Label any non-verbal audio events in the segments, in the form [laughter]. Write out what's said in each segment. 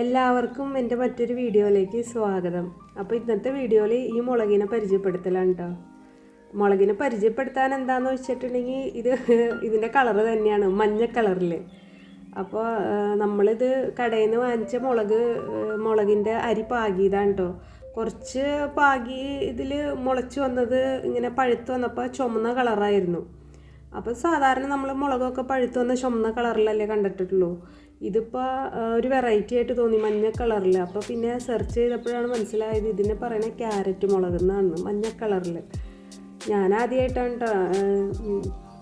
എല്ലാവർക്കും എന്റെ മറ്റൊരു വീഡിയോയിലേക്ക് സ്വാഗതം. അപ്പോൾ ഇന്നത്തെ വീഡിയോയിൽ ഈ മുളകിനെ പരിചയപ്പെടുത്തലാണ് കേട്ടോ മുളകിനെ പരിചയപ്പെടുത്താൻ എന്താന്ന് വെച്ചിട്ടുണ്ടെങ്കിൽ ഇത് [laughs] ഇതിന്റെ കളറ് തന്നെയാണ് മഞ്ഞ കളറിൽ അപ്പോൾ നമ്മളിത് കടയിൽ നിന്ന് വാങ്ങിച്ച മുളക് മുളകിന്റെ അരി പാകിയതാണ് കേട്ടോ കുറച്ച് പാകി ഇതിൽ മുളച്ച് വന്നത് ഇങ്ങനെ പഴുത്ത് വന്നപ്പോൾ ചുമന്ന കളറായിരുന്നു. അപ്പോൾ സാധാരണ നമ്മൾ മുളകൊക്കെ പഴുത്ത് വന്ന ചുമന്ന കളറിലല്ലേ കണ്ടിട്ടുള്ളൂ ഇതിപ്പോൾ ഒരു വെറൈറ്റി ആയിട്ട് തോന്നി മഞ്ഞ കളറിൽ അപ്പോൾ പിന്നെ സെർച്ച് ചെയ്തപ്പോഴാണ് മനസ്സിലായത് ഇതിനെ പറയണ ക്യാരറ്റ് മുളക് എന്നാണ് മഞ്ഞ കളറിൽ ഞാൻ ആദ്യമായിട്ടാണ്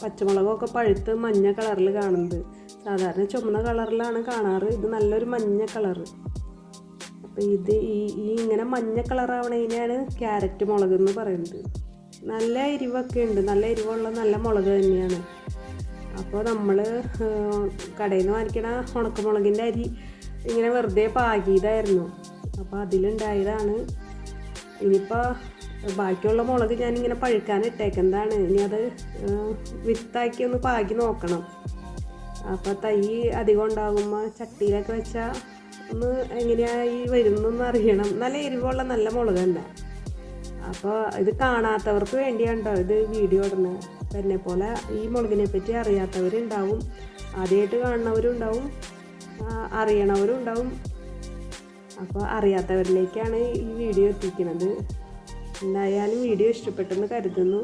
പച്ചമുളകൊക്കെ പഴുത്ത് മഞ്ഞ കളറിൽ കാണുന്നത്. സാധാരണ ചുമന്ന കളറിലാണ് കാണാറ് ഇത് നല്ലൊരു മഞ്ഞ കളറ്. അപ്പോൾ ഇത് ഈ ഈ ഇങ്ങനെ മഞ്ഞ കളറാവണതിനാണ് ക്യാരറ്റ് മുളക് എന്ന് പറയുന്നത്. നല്ല എരിവൊക്കെ ഉണ്ട്. നല്ല എരിവുള്ള നല്ല മുളക് തന്നെയാണ്. അപ്പോൾ നമ്മൾ കടയിൽ നിന്ന് വാങ്ങിക്കണ ഉണക്കമുളകിന്റെ അരി ഇങ്ങനെ വെറുതെ പാകിയതായിരുന്നു. അപ്പോൾ അതിലുണ്ടായതാണ്. ഇനിയിപ്പോൾ ബാക്കിയുള്ള മുളക് ഞാനിങ്ങനെ പഴുക്കാൻ ഇട്ടേക്കുന്നതാണ്. ഇനി അത് വിത്താക്കി ഒന്ന് പാകി നോക്കണം. അപ്പോൾ തൈ അധികം ഉണ്ടാകുമ്പോൾ ചട്ടിയിലൊക്കെ വെച്ചാൽ ഒന്ന് എങ്ങനെയായി വരുന്നൊന്ന് അറിയണം. നല്ല എരിവുള്ള നല്ല മുളക് തന്നെ. അപ്പോൾ ഇത് കാണാത്തവർക്ക് വേണ്ടിയാണ് കേട്ടോ ഇത് വീഡിയോ ഇടുന്നത് തന്നെ പോലെ ഈ മുളകിനെ പറ്റി അറിയാത്തവരുണ്ടാവും. ആദ്യമായിട്ട് കാണുന്നവരും ഉണ്ടാവും. ആ, അറിയണവരും ഉണ്ടാവും. അപ്പോൾ അറിയാത്തവരിലേക്കാണ് ഈ വീഡിയോ എത്തിക്കുന്നത്. എന്തായാലും വീഡിയോ ഇഷ്ടപ്പെട്ടെന്ന് കരുതുന്നു.